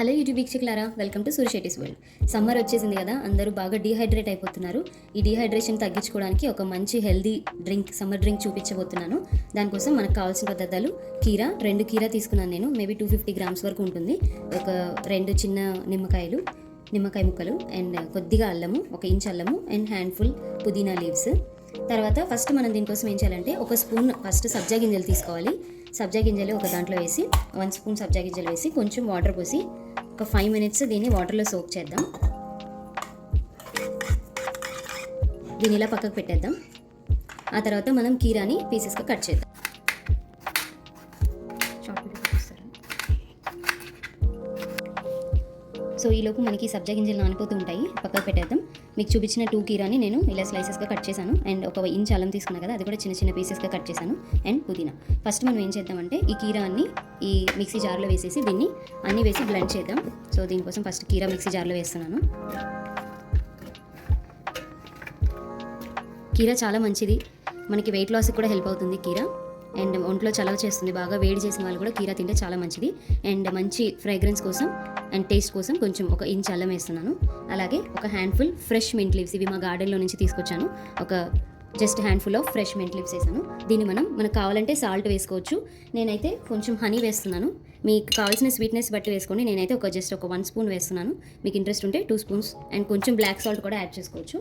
Hello YouTube వీక్షకులారా welcome to Surya Shetty's world. Summer వచ్చేసింది కదా అందరూ బాగా డీహైడ్రేట్ అయిపోతున్నారు. ఈ డీహైడ్రేషన్ తగ్గించుకోవడానికి ఒక మంచి హెల్దీ డ్రింక్ సమ్మర్ డ్రింక్ చూపించబోతున్నాను. దానికోసం మనకు కావాల్సిన పదార్థాలు కీరా రెండు కీరా తీసుకున్నాను నేను మేబీ టూ ఫిఫ్టీ గ్రామ్స్ వరకు ఉంటుంది. ఒక రెండు చిన్న నిమ్మకాయలు నిమ్మకాయ ముక్కలు అండ్ కొద్దిగా అల్లము ఒక ఇంచ్ అల్లము అండ్ హ్యాండ్ఫుల్ పుదీనా లీవ్స్. తర్వాత ఫస్ట్ మనం దీనికోసం ఏం చేయాలంటే ఒక స్పూన్ ఫస్ట్ సబ్జా గింజలు తీసుకోవాలి. సబ్జా గింజలు ఒక దాంట్లో వేసి వన్ స్పూన్ సబ్జా గింజలు వేసి కొంచెం వాటర్ పోసి ఒక ఫైవ్ మినిట్స్ దీన్ని వాటర్లో సోక్ చేద్దాం. దీన్ని ఇలా పక్కకు పెట్టేద్దాం. ఆ తర్వాత మనం కీరాని పీసెస్గా కట్ చేద్దాం? సో ఈలోపు మనకి సబ్జా గింజలు నానిపోతూ ఉంటాయి. పక్కకు పెట్టేద్దాం. మీకు చూపించిన టూ కీరాని నేను ఇలా స్లైసెస్గా కట్ చేశాను. అండ్ ఒక ఇంచ్ అల్లం తీసుకున్నా కదా అది కూడా చిన్న చిన్న పీసెస్గా కట్ చేశాను. అండ్ పుదీనా. ఫస్ట్ మనం ఏం చేద్దామంటే ఈ కీరాన్ని ఈ మిక్సీ జార్లో వేసేసి దీన్ని అన్నీ వేసి బ్లెండ్ చేద్దాం. సో దీనికోసం ఫస్ట్ కీరా మిక్సీ జార్లో వేస్తున్నాను. కీరా చాలా మంచిది. మనకి వెయిట్ లాస్కి కూడా హెల్ప్ అవుతుంది కీరా. అండ్ ఒంట్లో చలవ చేస్తుంది బాగా వేడి చేసిన వాళ్ళు కూడా కీరా తింటే చాలా మంచిది. అండ్ మంచి ఫ్రేగ్రెన్స్ కోసం అండ్ టేస్ట్ కోసం కొంచెం ఒక ఇంచ్ అల్లం వేస్తున్నాను. అలాగే ఒక హ్యాండ్ఫుల్ ఫ్రెష్ మింట్ లీవ్స్ ఇవి మా గార్డెన్లో నుంచి తీసుకొచ్చాను. ఒక just handful of fresh mint leaves వేసాను. దీన్ని మనం మనకు కావాలంటే సాల్ట్ వేసుకోవచ్చు. నేనైతే కొంచెం హనీ వేస్తున్నాను. మీకు కావాల్సిన స్వీట్నెస్ బట్టి వేసుకోండి. నేనైతే ఒక జస్ట్ ఒక వన్ స్పూన్ వేస్తున్నాను. మీకు ఇంట్రెస్ట్ ఉంటే టూ స్పూన్స్ అండ్ కొంచెం బ్లాక్ సాల్ట్ కూడా యాడ్ చేసుకోవచ్చు.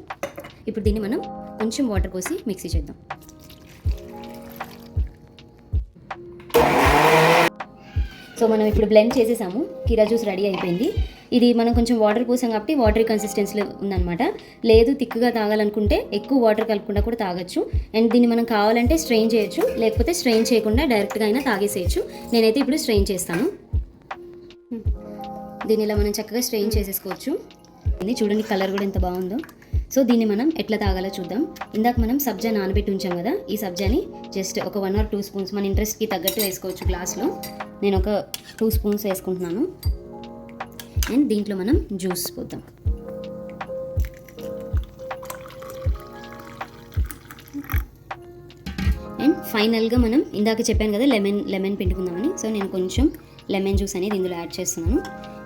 ఇప్పుడు దీన్ని మనం కొంచెం వాటర్ పోసి మిక్సీ చేద్దాం. సో మనం ఇప్పుడు బ్లెండ్ చేసేసాము. కీరా జ్యూస్ రెడీ అయిపోయింది. ఇది మనం కొంచెం వాటర్ పోసాం కాబట్టి వాటర్ కన్సిస్టెన్సీలో ఉందన్నమాట. లేదు తిక్కుగా తాగాలనుకుంటే ఎక్కువ వాటర్ కలుపుకుండా కూడా తాగొచ్చు. అండ్ దీన్ని మనం కావాలంటే స్ట్రెయిన్ చేయొచ్చు. లేకపోతే స్ట్రెయిన్ చేయకుండా డైరెక్ట్గా అయినా తాగేసేయచ్చు. నేనైతే ఇప్పుడు స్ట్రెయిన్ చేస్తాను. దీన్ని ఇలా మనం చక్కగా స్ట్రెయిన్ చేసేసుకోవచ్చు. ఇది చూడండి కలర్ కూడా ఎంత బాగుందో. సో దీన్ని మనం ఎట్లా తాగాలో చూద్దాం. ఇందాక మనం సబ్జా నానబెట్టి ఉంచాం కదా. ఈ సబ్జాని జస్ట్ ఒక వన్ ఆర్ టూ స్పూన్స్ మన ఇంట్రెస్ట్కి తగ్గట్టు వేసుకోవచ్చు గ్లాస్లో నేను ఒక టూ స్పూన్స్ వేసుకుంటున్నాను. అండ్ దీంట్లో మనం జ్యూస్ పోద్దాం. అండ్ ఫైనల్గా మనం ఇందాక చెప్పాను కదా లెమన్ లెమన్ పిండుకుందామని. సో నేను కొంచెం లెమన్ జ్యూస్ అనేది ఇందులో యాడ్ చేస్తున్నాను.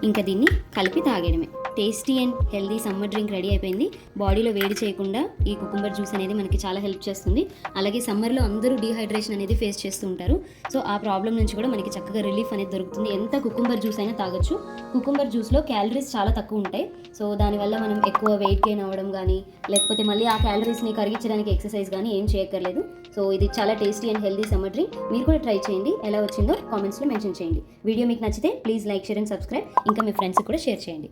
ఇంకా దీన్ని కలిపి తాగేయడమే. Tasty and healthy summer drink ready అయిపోయింది. బాడీలో వేడి చేయకుండా ఈ కుకుంబర్ జ్యూస్ అనేది మనకి చాలా హెల్ప్ చేస్తుంది. అలాగే సమ్మర్లో అందరూ డీహైడ్రేషన్ అనేది ఫేస్ చేస్తూ ఉంటారు. సో ఆ ప్రాబ్లం నుంచి కూడా మనకి చక్కగా రిలీఫ్ అనేది దొరుకుతుంది. ఎంత కుకుంబర్ జ్యూస్ అయినా తాగొచ్చు. కుకుంబర్ జ్యూస్లో క్యాలరీస్ చాలా తక్కువ ఉంటాయి. సో దానివల్ల మనం ఎక్కువ వెయిట్ గెయిన్ అవ్వడం కానీ లేకపోతే మళ్ళీ ఆ క్యాలరీస్ని కరిగించడానికి ఎక్సర్సైజ్ కానీ ఏం చేయక్కర్లేదు. సో ఇది చాలా tasty and healthy summer drink మీరు కూడా ట్రై చేయండి. ఎలా వచ్చిందో కామెంట్స్లో మెన్షన్ చేయండి. వీడియో మీకు నచ్చితే please like share and subscribe ఇంకా మీ ఫ్రెండ్స్కి కూడా షేర్ చేయండి.